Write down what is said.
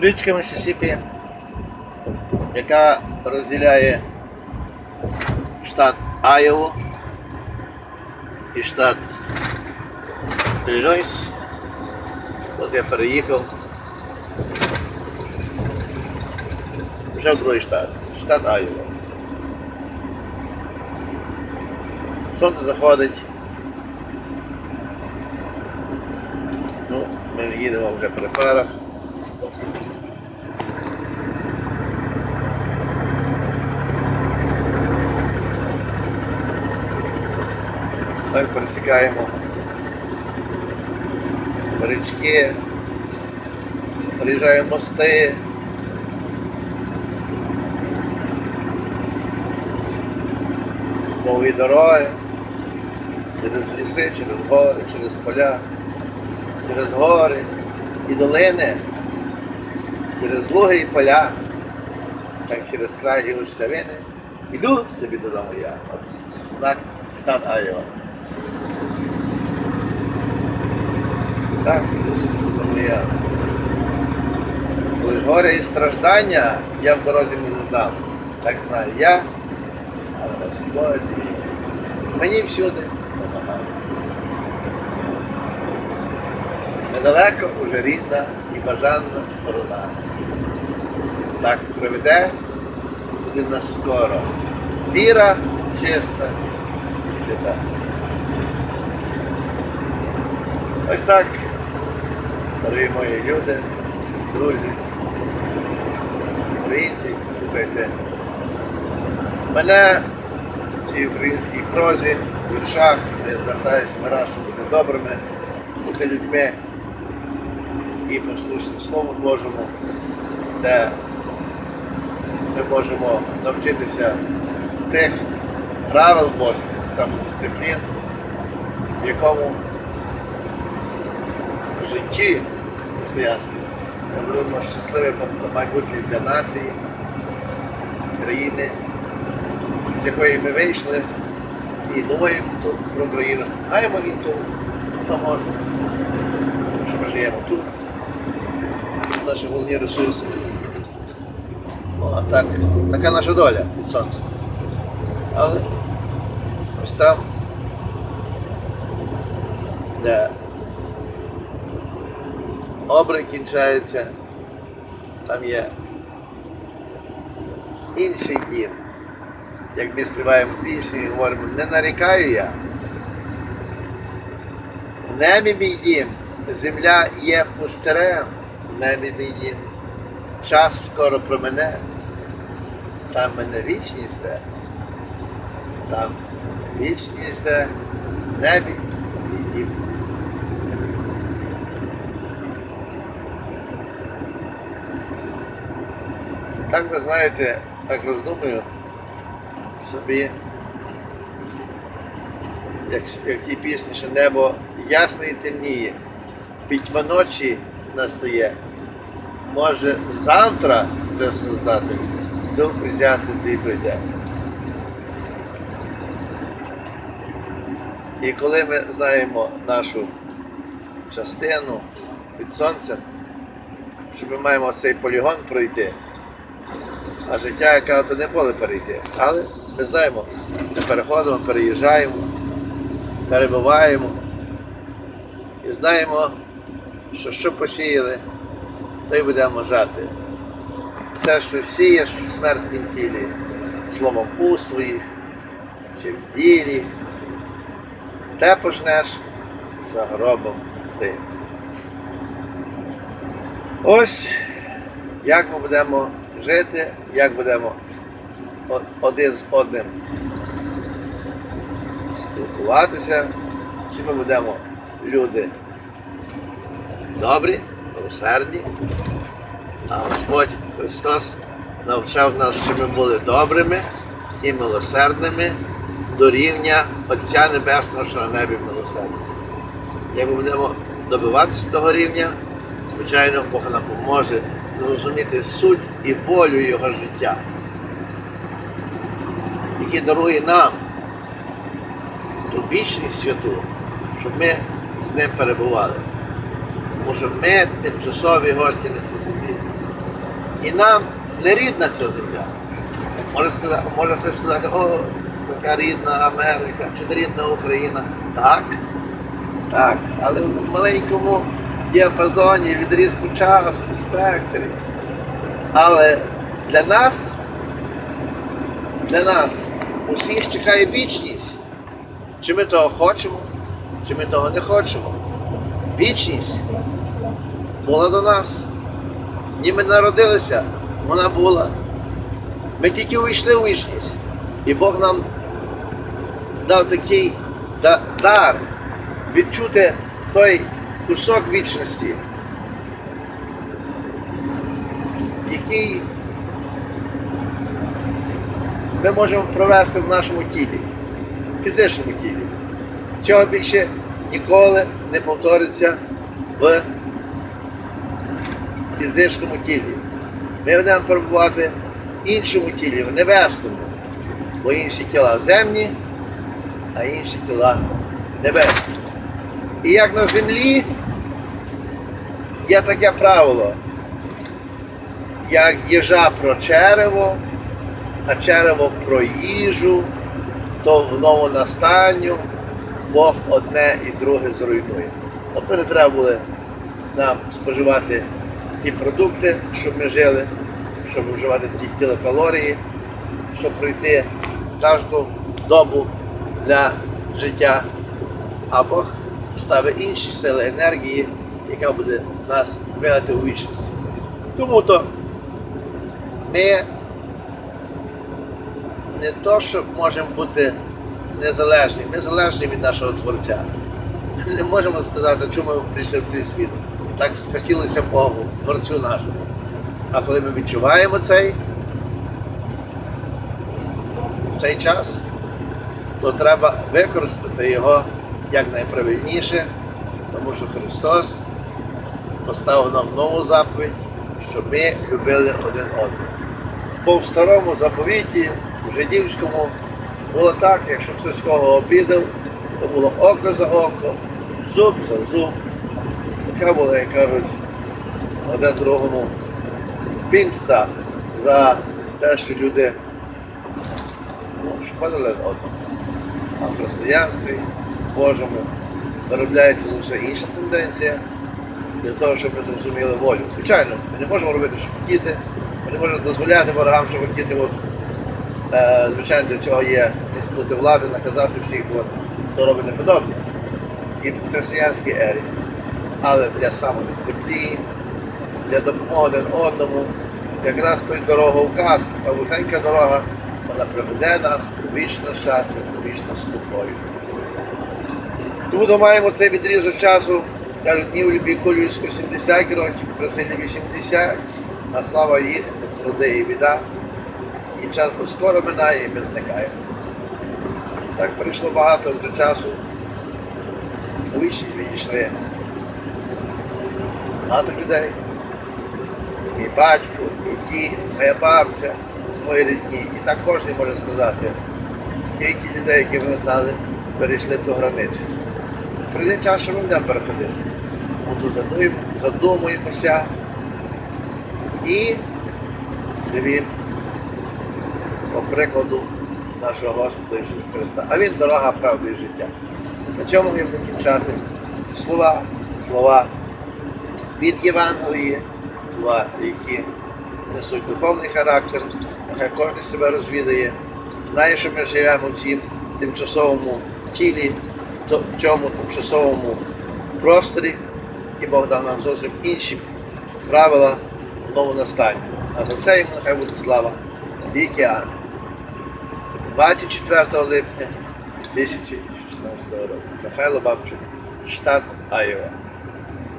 річка Мississippi, яка розділяє штат Айову і штат Іллінойс. От я переїхав. Вже в другий штат. Штат Айова. Сонце заходить. Ну, ми їдемо вже при парах. Так пересікаємо річки, приїжджаємо мости. Довгі дороги, через ліси, через гори, через поля, через гори і долини, через луги і поля, так через край і лущавини. Іду собі додому я. От штат Айова. Так, іду собі. Коли ж горе і страждання я в дорозі не знав. Так знаю я, а Господь мій мені всюди допомагає. Недалеко уже рідна і бажана сторона. Так приведе туди нас скоро. Віра чиста і свята. Ось так, дорогі мої люди, друзі, українці, слухайте. Мене в цій українській прозі, в віршах, я звертаюся на раз, щоб бути добрими, бути людьми, які послушні Слову Божому, де ми можемо навчитися тих правил Божих, самодисциплін, в якому житті християнському ми будемо щасливі майбутнє для нації, країни, з якої ми вийшли і думаємо тут про країну. Маємо і тут, то можна, що ми живемо тут. Наші головні ресурси. Ну, так, така наша доля під сонцем. Але ось там, де обрик кінчається, там є інший дім. Як ми співаємо пісню і говоримо, не нарікаю я. В небі мій дім, земля є пустирем, в небі мій дім. Час скоро про мене, там мене вічність жде, там вічність жде, в небі мій дім. Так ви знаєте, так роздумую собі, як, як ті пісні, що небо ясне і темніє, пітьма ночі настає. Може завтра це создати, дух взяти твій прийде. І коли ми знаємо нашу частину під сонцем, що ми маємо цей полігон пройти, а життя, яке то не було перейти. Але ми знаємо, ми переходимо, переїжджаємо, перебуваємо і знаємо, що що посіяли, то й будемо жати. Все, що сієш в смертнім тілі, словом у своїх чи в ділі, те пожнеш за гробом ти. Ось як ми будемо жити, як будемо один з одним спілкуватися, чи ми будемо люди добрі, милосердні, а Господь Христос навчав нас, щоб ми були добрими і милосердними до рівня Отця Небесного, що на небі милосердний. Як ми будемо добиватися того рівня, звичайно, Бог нам поможе зрозуміти суть і волю Його життя, який дарує нам ту вічність святу, щоб ми з ним перебували. Тому що ми тимчасові гості на цій землі. І нам не рідна ця земля. Може сказати, може хтось сказати, о, яка рідна Америка, чи рідна Україна. Так, так, але в маленькому діапазоні, відрізку часу, спектрі. Але для нас, для нас усіх чекає вічність. Чи ми того хочемо, чи ми того не хочемо. Вічність була до нас. Ні ми народилися, вона була. Ми тільки увійшли у вічність. І Бог нам дав такий дар відчути той кусок вічності, який ми можемо провести в нашому тілі, в фізичному тілі. Цього більше ніколи не повториться в фізичному тілі. Ми будемо перебувати в іншому тілі, в небесному, бо інші тіла земні, а інші тіла небесні. І як на землі є таке правило, як їжа про черево, а черево про їжу, то в новонастанню Бог одне і друге зруйнує. Тобто не треба було нам споживати ті продукти, щоб ми жили, щоб вживати ті кілокалорії, щоб пройти кожну добу для життя. А Бог ставить інші сили енергії, яка буде нас вигати у вічності. Тому то ми не то, що можемо бути незалежні, ми залежні від нашого Творця. Ми не можемо сказати, чому ми прийшли в цей світ. Так схотілося Богу, Творцю нашому. А коли ми відчуваємо цей, цей час, то треба використати його якнайправильніше, тому що Христос поставив нам нову заповідь, щоб ми любили один одного. Бо в старому заповіті, в жидівському, було так, якщо хтось кого обідав, то було око за око, зуб за зуб. Така була, як кажуть, один другому пінста за те, що люди ну, шкодили одному. А в християнстві Божому виробляється зовсім інша тенденція для того, щоб ми зрозуміли волю. Звичайно, ми не можемо робити, що хотіти, ми не можемо дозволяти ворогам, що хотіти. От, е, звичайно, для цього є інститути влади, наказати всіх, от, хто робить неподобне. І в християнській ері. Але для самодисципліни, для допомоги один одному, якраз той дороговказ, та вузенька дорога, вона приведе нас у вічне щастя, у вічне спокою. Тому то маємо цей відрізок часу, кажуть, днів любі колюську 70 років, просили 80, а слава їх, труди і біда. І час скоро минає, і ми зникаємо. Так пройшло багато вже часу. У вічність відійшли багато людей. Мій батько, мій дід, моя бабця, мої рідні. І так кожен може сказати, скільки людей, які ми знали, перейшли ту границю. Прийде час, що ми будемо переходити. Задумуємо, задумуємося і живімо по прикладу нашого Господа Ісуса Христа. А Він дорога, правда і життя. На чому ми будемо кінчати ці слова, слова від Євангелії, слова, які несуть духовний характер, нехай кожен себе розвідає, знає, що ми живемо в цім тимчасовому тілі, в цьому тимчасовому просторі, і Бог дав нам зовсім інші правила нового настання. А за це йому нехай буде слава. Віки Амі. 24 липня 2016 року. Михайло Бабчук, штат Айова.